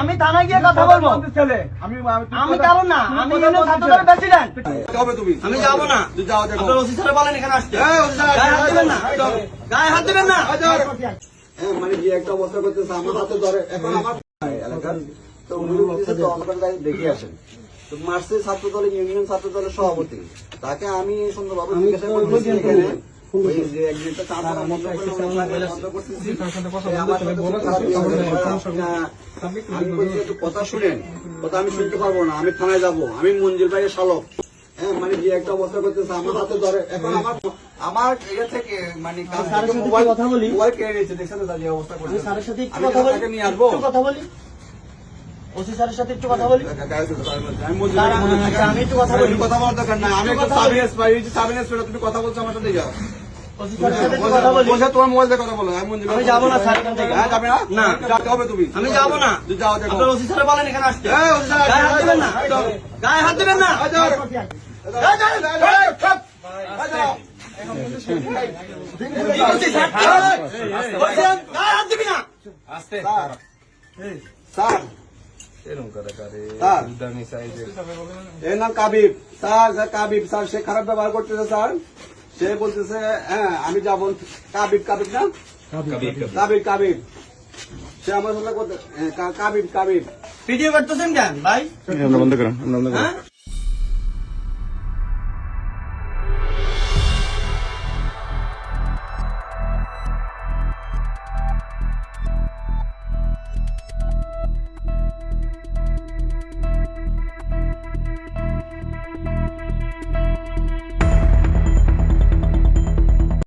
আমি থানায় গিয়ে কথা বলব। ছেলে। আমি আমি কারণ না আমি কথা ইউনিয়ন বলতে ছাত্র দলের ছেলে। প্রেসিডেন্ট কবে তুমি। আমি যাব না। তুই যাও দেখো। আপনার ওসি স্যার বলেন এখানে আসতে। এই, ওসি স্যার, গায়ে হাত দিবেন না? গায়ে হাত দিবেন না? হ্যাঁ, মানে যে একটা অবস্থা করতেছে আমার হাতে ধরে এখন আমার এলাকার তো উনি বলতেছে তো আমাদের দেখে আসেন। তো মার্চের ছাত্র দলের ইউনিয়ন ছাত্র দলের সভাপতি। তাকে আমি সুন্দরভাবে জিজ্ঞাসা করতেছি এখানে। ওই যে একদিনটা চা পানা বন্ধ করে বন্ধ করতেছি। এই আমার সাথে কোনো খারাপ ব্যবহার করে না। আমি বলছি একটু কথা শুনেন। কথা আমি শুনতে পারব না আমি থানায় যাব। আমি মঞ্জুর ভাইয়ের শালক। হ্যাঁ মানে যে একটা অবস্থা করতেছে আমার হাতে ধরে। এখন আমার আমার ইয়ে থেকে মানে কথা বলি। মোবাইল কেড়ে নিয়েছে দেখছেন যে অবস্থা আমি তাকে নিয়ে আসব। কথা বলি। ওসি স্যারের সাথে একটু কথা বলি? আমি স্যার, একটু কথা বলি। কথা বলার দরকার নাই। আমি একটু সাব। ইন্সপেক্টর এই যে সাব ইন্সপেক্টর তুমি কথা বলছো আমার সাথে যাও বলো। আমি যাব না, স্যার। হ্যাঁ যাবে না? না। আমি যাব না। ওসি স্যার বলেন এখানে আসতে। স্যার, গায়ে হাত দিবেন না? গায়ে হাত দিবেন না? স্যার? এর নাম Kabib. Sir sir Kabib sir সে খারাপ ব্যবহার করতেছে স্যার। সে বলতেছে হ্যাঁ আমি যাব কাবিব কাবিব না? কাবিব কাবিব সে আমার সাথে করতে হ্যাঁ, কাবিব কাবিব। ভিডিও করতেছেন কেন ভাই? বন্ধ করেন বন্ধ করেন। হ্যাঁ?